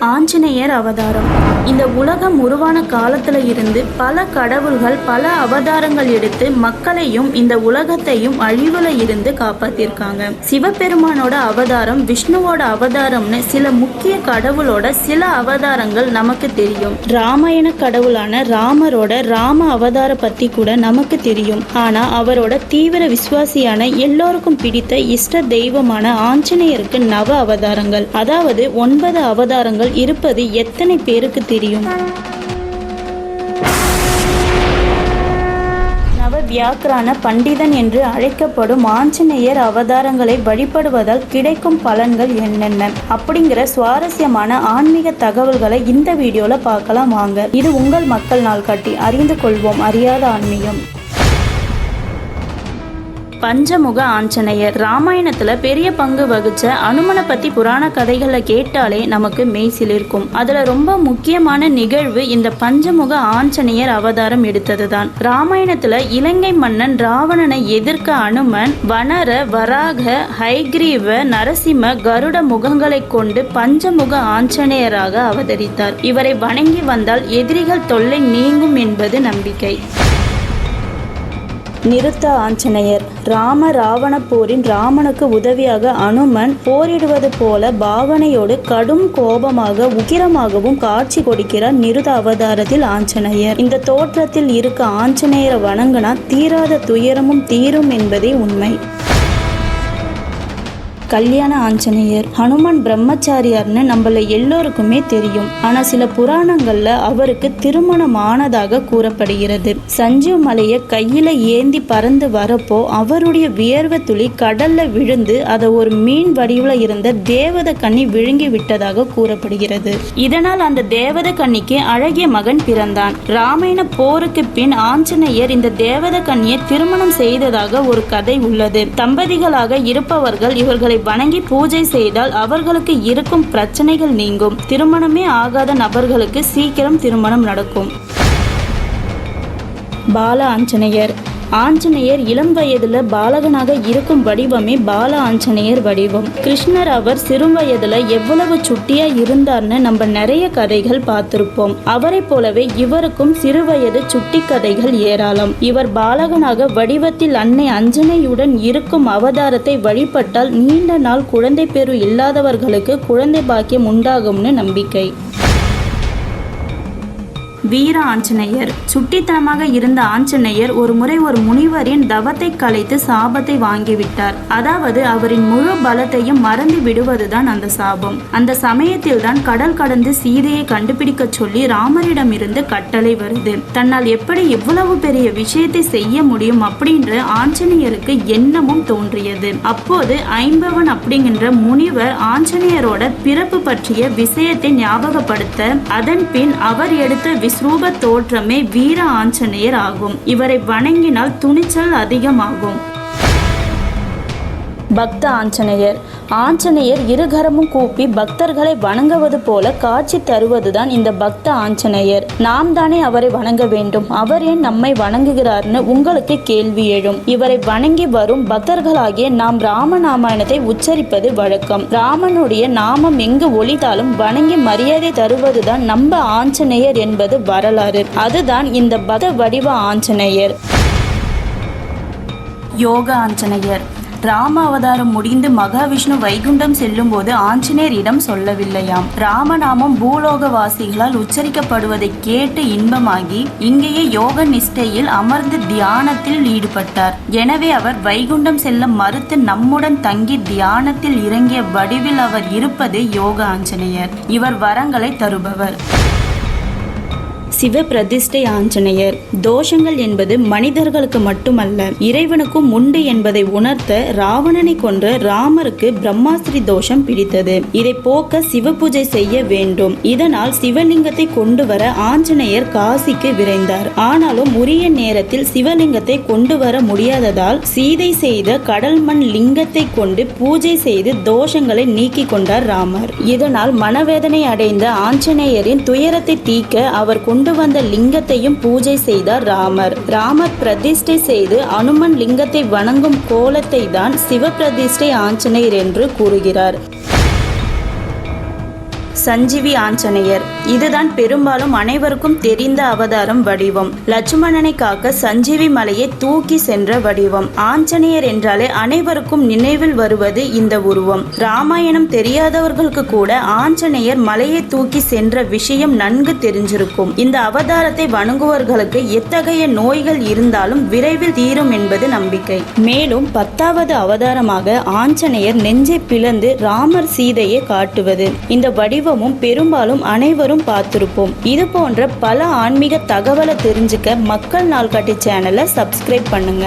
ஆஞ்சநேயர் அவதாரம். இந்த உலகம் உருவான காலத்துல இருந்து பல கடவுள்கள் பல அவதாரங்கள் எடுத்து மக்களையும் இந்த உலகத்தையும் அழிவுல இருந்து காப்பாத்திருக்காங்க. சிவபெருமானோட அவதாரம் விஷ்ணுவோட அவதாரம்னு சில முக்கிய கடவுளோட சில அவதாரங்கள் நமக்கு தெரியும். ராமாயண கடவுளான ராமரோட ராம அவதார பத்தி கூட நமக்கு தெரியும். ஆனா அவரோட தீவிர விசுவாசியான எல்லோருக்கும் பிடித்த இஷ்ட தெய்வமான ஆஞ்சநேயருக்கு நவ அவதாரங்கள் அதாவது ஒன்பது அவதாரங்கள் இருப்பது எத்தனை பேருக்கு தெரியும்? நவ வியாக்கிரான பண்டிதன் என்று அழைக்கப்படும் ஆஞ்சநேயர் அவதாரங்களை வழிபடுவதால் கிடைக்கும் பலன்கள் என்னென்ன? அப்படிங்கிற சுவாரஸ்யமான ஆன்மீக தகவல்களை இந்த வீடியோல பார்க்கலாம் வாங்க. இது உங்கள் மக்கள் நாள் காட்டி அறிந்து கொள்வோம். அறியாத ஆன்மீகம். பஞ்சமுக ஆஞ்சநேயர் ராமாயணத்துல பெரிய பங்கு வகிச்ச அனுமனை பத்தி புராண கதைகளை கேட்டாலே நமக்கு மெய் சிலிர்க்கும் அதுல ரொம்ப முக்கியமான நிகழ்வு இந்த பஞ்சமுக ஆஞ்சநேயர் அவதாரம் எடுத்ததுதான். ராமாயணத்துல இலங்கை மன்னன் ராவணனை எதிர்க்க அனுமன் வனர வராக ஹைகிரீவ நரசிம்ம கருட முகங்களை கொண்டு பஞ்சமுக ஆஞ்சநேயராக அவதரித்தார். இவரை வணங்கி வந்தால் எதிரிகள் தொல்லை நீங்கும் என்பது நம்பிக்கை. நிறுத்த ஆஞ்சநேயர். ராம ராவண போரின் ராமனுக்கு உதவியாக அனுமன் போரிடுவது போல பாவனையோடு கடும் கோபமாக உக்கிரமாகவும் காட்சி கொடுக்கிறார் நிருத அவதாரத்தில் ஆஞ்சநேயர். இந்த தோற்றத்தில் இருக்க ஆஞ்சநேயரை வணங்கினா தீராத துயரமும் தீரும் என்பதே உண்மை. கல்யாண ஆஞ்சநேயர் ஹனுமான் பிரம்மச்சாரியார்னு நம்மள எல்லோருக்குமே தெரியும். ஆனா சில புராணங்கள்ல அவருக்கு திருமணம் ஆனதாக கூறப்படுகிறது. சஞ்சீவ் மலையை கையில ஏந்தி பறந்து வரப்போ அவருடைய வியர்வை துளி கடல்ல விழுந்து அதை ஒரு மீன் வடிவுல இருந்த தேவத கன்னி விழுங்கி விட்டதாக கூறப்படுகிறது. இதனால் அந்த தேவத கன்னிக்கு அழகிய மகன் பிறந்தான். ராமாயண போருக்கு பின் ஆஞ்சநேயர் இந்த தேவத கன்னியை திருமணம் செய்ததாக ஒரு கதை உள்ளது. தம்பதிகளாக இருப்பவர்கள் இவர்களை வணங்கி பூஜை செய்தால் அவர்களுக்கு இருக்கும் பிரச்சனைகள் நீங்கும். திருமணமே ஆகாத நபர்களுக்கு சீக்கிரம் திருமணம் நடக்கும். பால ஆஞ்சநேயர். ஆஞ்சநேயர் இளம் வயதுல பாலகனாக இருக்கும் வடிவமே பால ஆஞ்சநேயர் வடிவம். கிருஷ்ணர் அவர் சிறு வயதுல எவ்வளவு சுட்டியா இருந்தார்னு நம்ம நிறைய கதைகள் பார்த்திருப்போம். அவரை போலவே இவருக்கும் சிறு வயது சுட்டி கதைகள் ஏராளம். இவர் பாலகனாக வடிவத்தில் அன்னை அஞ்சனையுடன் இருக்கும் அவதாரத்தை வழிபட்டால் நீண்ட நாள் குழந்தை பேரு இல்லாதவர்களுக்கு குழந்தை பாக்கியம் உண்டாகும்னு நம்பிக்கை. வீர ஆஞ்சநேயர். சுட்டித்தனமாக இருந்த ஆஞ்சநேயர் ஒரு முறை ஒரு முனிவரின் தவத்தை கலைத்து சாபத்தை வாங்கிவிட்டார். அதாவது அவரின் முழு பலத்தையும் மறந்து விடுவதுதான் அந்த சாபம். அந்த சமயத்தில் தான் கடல் கடந்து சீதையை கண்டுபிடிக்க சொல்லி ராமரிடமிருந்து கட்டளை வருது. தன்னால் எப்படி எவ்வளவு பெரிய விஷயத்தை செய்ய முடியும் அப்படின்ற ஆஞ்சநேயருக்கு எண்ணமும் தோன்றியது. அப்போது ஐம்பவன் அப்படிங்கின்ற முனிவர் ஆஞ்சநேயரோட பிறப்பு பற்றிய விஷயத்தை ஞாபகப்படுத்த அதன் பின் அவர் எடுத்த ஸ்ரூப தோற்றமே வீர ஆஞ்சநேயர் ஆகும். இவரை வணங்கினால் துணிச்சல் அதிகமாகும். பக்த ஆஞ்சநேயர் ஆஞ்சநேயர் இருகரமும் கூப்பி பக்தர்களை வணங்குவது போல காட்சி தருவதுதான் இந்த பக்த ஆஞ்சநேயர். நாம் தானே அவரை வணங்க வேண்டும். அவர் ஏன் நம்மை வணங்குகிறார்னு உங்களுக்கு கேள்வி எழும். இவரை வணங்கி வரும் பக்தர்களாகிய நாம் ராமநாமாயணத்தை உச்சரிப்பது வழக்கம். ராமனுடைய நாமம் எங்கு ஒளித்தாலும் வணங்கி மரியாதை தருவதுதான் நம்ம ஆஞ்சநேயர் என்பது வரலாறு. அதுதான் இந்த பக்த வடிவ ஆஞ்சநேயர். யோக ஆஞ்சநேயர். ராம அவதாரம் முடிந்து மகாவிஷ்ணு வைகுண்டம் செல்லும் போது ஆஞ்சநேயரிடம் சொல்லவில்லையாம். ராமநாமம் பூலோகவாசிகளால் உச்சரிக்கப்படுவதை கேட்டு இன்பமாகி இங்கேயே யோக நிஷ்டையில் அமர்ந்து தியானத்தில் ஈடுபட்டார். எனவே அவர் வைகுண்டம் செல்ல மறுத்து நம்முடன் தங்கி தியானத்தில் இறங்கிய வடிவில் அவர் இருப்பது யோக ஆஞ்சநேயர். இவர் வரங்களை தருபவர். சிவ பிரதிஷ்டை ஆஞ்சநேயர். தோஷங்கள் என்பது மனிதர்களுக்கு மட்டுமல்ல இறைவனுக்கும் உண்டு என்பதை உணர்த்த ராவணனை கொன்ற ராமருக்கு பிரம்மாஸ்திரி தோஷம் பிடித்தது. இதை போக்க சிவ பூஜை செய்ய வேண்டும். இதனால் சிவலிங்கத்தை கொண்டு வர ஆஞ்சநேயர் காசிக்கு விரைந்தார். ஆனாலும் உரிய நேரத்தில் சிவலிங்கத்தை கொண்டு வர முடியாததால் சீதை செய்த கடல் மண் லிங்கத்தை கொண்டு பூஜை செய்து தோஷங்களை நீக்கி கொண்டார் ராமர். இதனால் மனவேதனை அடைந்த ஆஞ்சநேயரின் துயரத்தை தீக்க அவர் கொண்டு கொண்டு வந்த லிங்கத்தையும் பூஜை செய்தார் ராமர். ராமர் பிரதிஷ்டை செய்து அனுமன் லிங்கத்தை வணங்கும் கோலத்தை தான் சிவ பிரதிஷ்டை ஆஞ்சநேயர் என்று கூறுகிறார். சஞ்சீவி ஆஞ்சநேயர். இதுதான் பெரும்பாலும் அனைவருக்கும் தெரிந்த அவதாரம் வடிவம். லட்சுமணனை காக்க சஞ்சீவி மலையை தூக்கி சென்ற வடிவம். ஆஞ்சநேயர் என்றாலே அனைவருக்கும் நினைவில் வருவது இந்த உருவம். ராமாயணம் தெரியாதவர்களுக்கு கூட ஆஞ்சநேயர் மலையை தூக்கி சென்ற விஷயம் நன்கு தெரிஞ்சிருக்கும். இந்த அவதாரத்தை வணங்குவர்களுக்கு எத்தகைய நோய்கள் இருந்தாலும் விரைவில் தீரும் என்பது நம்பிக்கை. மேலும் பத்தாவது அவதாரமாக ஆஞ்சநேயர் நெஞ்சை பிளந்து ராமர் சீதையை காட்டுவது. இந்த வடிவமும் பெரும்பாலும் அனைவரும் பார்த்திருப்போம். இது போன்ற பல ஆன்மீக தகவலை தெரிஞ்சுக்க மக்கள் நாள்காட்டி சேனலை சப்ஸ்கிரைப் பண்ணுங்க.